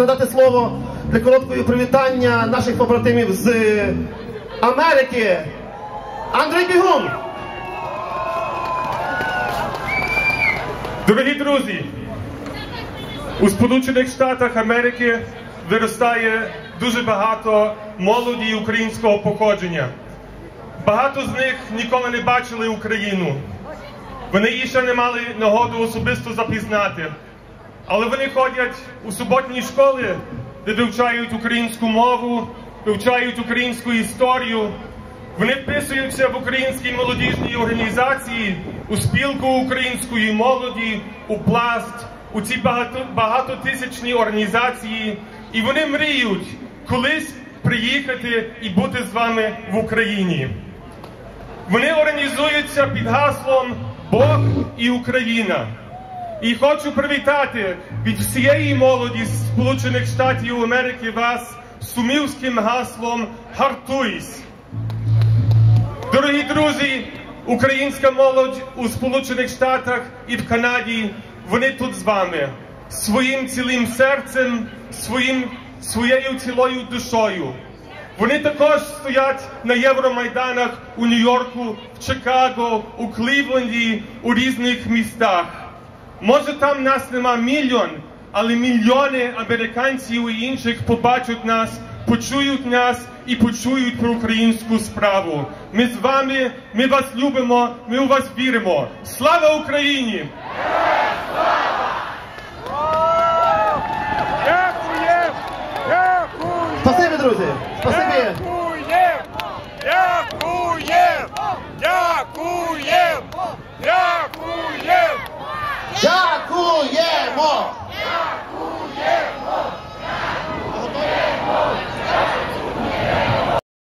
надати слово для короткого привітання наших побратимів з Америки. Андрій Бігун! Дорогі друзі, у Сполучених Штатах Америки виростає дуже багато молоді українського походження. Багато з них ніколи не бачили Україну. Вони її ще не мали нагоду особисто запізнати. Але вони ходять у суботні школи, де вивчають українську мову, вивчають українську історію. Вони вписуються в українській молодіжній організації, у спілку української молоді, у пласт, у ці багато, багатотисячні організації, і вони мріють колись приїхати і бути з вами в Україні. Вони організуються під гаслом Бог і Україна. І хочу привітати від всієї молоді Сполучених Штатів Америки вас сумівським гаслом Гартуйсь. Дорогі друзі, українська молодь у Сполучених Штатах і в Канаді, вони тут з вами своїм цілим серцем, своїм, своєю цілою душою. Вони також стоять на Євромайданах у Нью-Йорку, в Чикаго, у Клівленді, у різних містах. Може, там нас нема мільйон, але мільйони американців і інших побачать нас, почують нас і почують про українську справу. Ми з вами, ми вас любимо, ми у вас віримо. Слава Україні! Дякую! Спасибі, друзі! Спасибі